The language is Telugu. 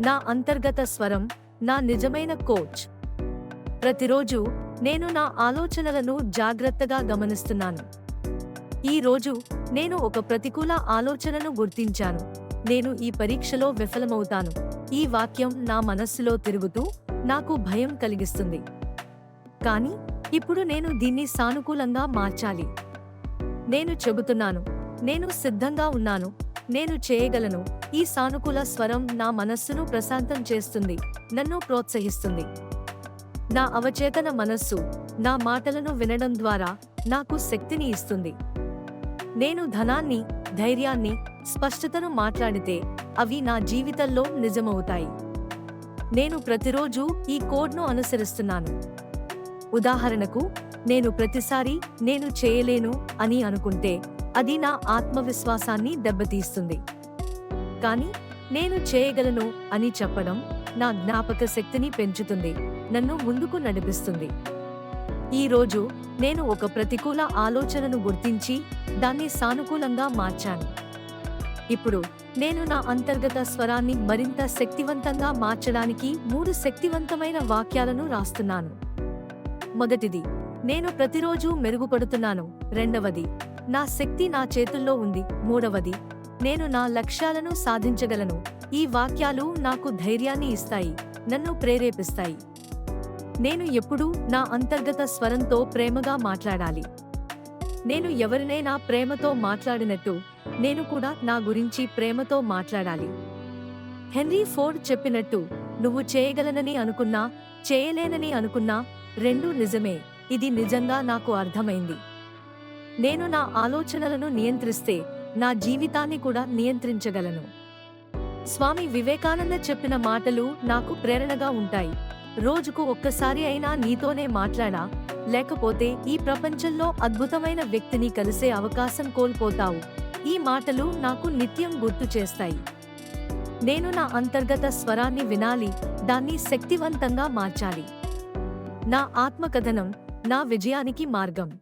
నా అంతర్గత స్వరం నా నిజమైన కోచ్. ప్రతిరోజు నేను నా ఆలోచనలను జాగ్రత్తగా గమనిస్తున్నాను. ఈ రోజు నేను ఒక ప్రతికూల ఆలోచనను గుర్తించాను. నేను ఈ పరీక్షలో విఫలమవుతాను. ఈ వాక్యం నా మనస్సులో తిరుగుతూ నాకు భయం కలిగిస్తుంది. కానీ ఇప్పుడు నేను దీన్ని సానుకూలంగా మార్చాలి. నేను చెబుతున్నాను. నేను సిద్ధంగా ఉన్నాను. నేను చేయగలను. ఈ సానుకూల స్వరం నా మనస్సును ప్రశాంతం చేస్తుంది. నన్ను ప్రోత్సహిస్తుంది. నా అవచేతన మనస్సు నా మాటలను వినడం ద్వారా నాకు శక్తిని ఇస్తుంది. నేను ధనాన్ని ధైర్యాన్ని స్పష్టతను మాట్లాడితే అవి నా జీవితంలో నిజమవుతాయి. నేను ప్రతిరోజు ఈ కోడ్ను అనుసరిస్తున్నాను. ఉదాహరణకు నేను ప్రతిసారి నేను చేయలేను అని అనుకుంటే అది నా ఆత్మవిశ్వాసాన్ని దెబ్బతీస్తుంది. కానీ నేను చేయగలను అని చెప్పడం నా జ్ఞాపక శక్తిని పెంచుతుంది నన్ను ముందుకు నడిపిస్తుంది. ఈ రోజు నేను ఒక ప్రతికూల ఆలోచనను గుర్తించి దాన్ని సానుకూలంగా మార్చాను. ఇప్పుడు నేను నా అంతర్గత స్వరాన్ని మరింత శక్తివంతంగా మార్చడానికి మూడు శక్తివంతమైన వాక్యాలను రాస్తున్నాను. మొదటిది నేను ప్రతిరోజు మెరుగుపడుతున్నాను. రెండవది నా శక్తి నా చేతుల్లో ఉంది. మూడవది నేను నా లక్ష్యాలను సాధించగలను. ఈ వాక్యాలు నాకు ధైర్యాన్ని ఇస్తాయి నన్ను ప్రేరేపిస్తాయి. నేను ఎప్పుడూ నా అంతర్గత స్వరంతో ప్రేమగా మాట్లాడాలి. నేను ఎవరినైనా ప్రేమతో మాట్లాడినట్టు నేను కూడా నా గురించి ప్రేమతో మాట్లాడాలి. హెన్రీ ఫోర్డ్ చెప్పినట్టు నువ్వు చేయగలనని అనుకున్నా చేయలేనని అనుకున్నా రెండూ నిజమే. ఇది నిజంగా నాకు అర్థమైంది. నేను నా ఆలోచనలను నియంత్రిస్తే నా జీవితాన్ని కూడా నియంత్రించగలను. స్వామి వివేకానంద చెప్పిన మాటలు నాకు ప్రేరణగా ఉంటాయి. రోజుకు ఒక్కసారి అయినా నీతోనే మాట్లాడా లేకపోతే ఈ ప్రపంచంలో అద్భుతమైన వ్యక్తిని కలిసే అవకాశం కోల్పోతావు. ఈ మాటలు నాకు నిత్యం గుర్తు చేస్తాయి. నేను నా అంతర్గత స్వరాన్ని వినాలి దాన్ని శక్తివంతంగా మార్చాలి. నా ఆత్మకథనం నా విజయానికి మార్గం.